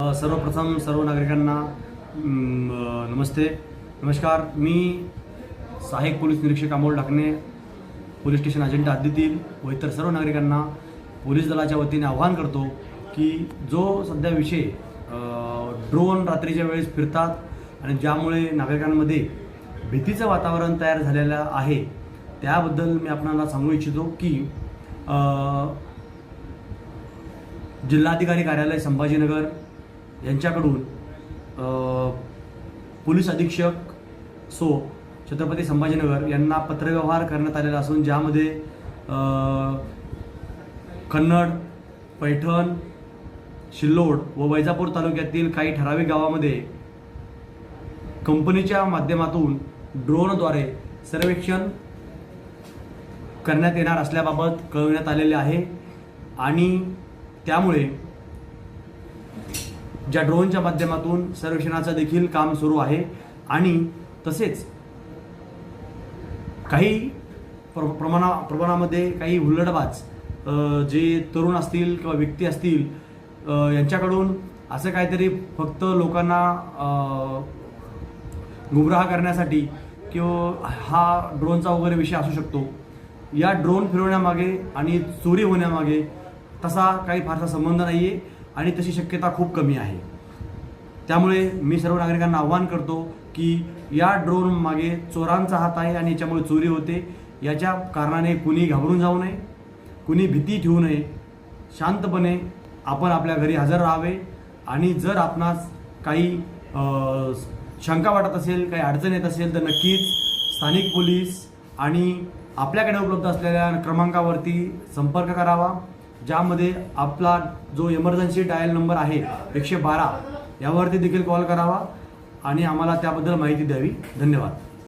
सर्वप्रथम सर्व नागरिकांना नमस्ते. नमस्कार. मी सहाय्यक पोलीस निरीक्षक अमोल ढाकणे पोलीस स्टेशन अजिंठा हद्दीतील व इतर सर्व नागरिकांना पोलीस दलाच्या वतीने आवाहन करतो की जो सध्या विषय ड्रोन रात्रीच्या वेळेस फिरतात आणि ज्यामुळे नागरिकांमध्ये भीतीचं वातावरण तयार झालेलं आहे त्याबद्दल मी आपणाला सांगू इच्छितो की जिल्हाधिकारी कार्यालय संभाजीनगर यांच्याकडून पोलीस अधीक्षक सो छत्रपती संभाजीनगर यांना पत्रव्यवहार करण्यात आलेला असून ज्यामध्ये कन्नड पैठण शिल्लोड व वैजापूर तालुक्यातील काही ठराविक गावामध्ये कंपनीच्या माध्यमातून ड्रोनद्वारे सर्वेक्षण करण्यात येणार असल्याबाबत कळवण्यात आलेले आहे आणि त्यामुळे ज्या ड्रोनच्या माध्यमातून सर्वेक्षणाचं देखील काम सुरू आहे. आणि तसेच काही प्र प्रमाणा प्रमाणामध्ये काही हुल्लडबाज जे तरुण असतील किंवा व्यक्ती असतील यांच्याकडून असं काहीतरी फक्त लोकांना गुमराह करण्यासाठी किंवा हा ड्रोनचा वगैरे विषय असू शकतो. या ड्रोन फिरवण्यामागे आणि चोरी होण्यामागे तसा काही फारसा संबंध नाही आहे आणि तशी शक्यता खूप कमी आहे. त्यामुळे मी सर्व नागरिकांना आव्हान करतो की या ड्रोन मागे चोरांचा हात आहे आणि याच्यामुळे चोरी होते. याच्या कारणाने कुणी घाबरून जाऊ नये कुणी भीती ठेवू नये. शांतपणे आपण आपल्या घरी हजर राहावे आणि जर आपणास काही शंका वाटत असेल काही अडचण येत असेल तर नक्कीच स्थानिक पोलीस आणि आपल्याकडे उपलब्ध असलेल्या क्रमांकावरती संपर्क करावा. ज्यामध्ये आपला जो इमर्जन्सी डायल नंबर आहे एकशे बारा यावरती देखील कॉल करावा आणि आम्हाला त्याबद्दल माहिती द्यावी. धन्यवाद.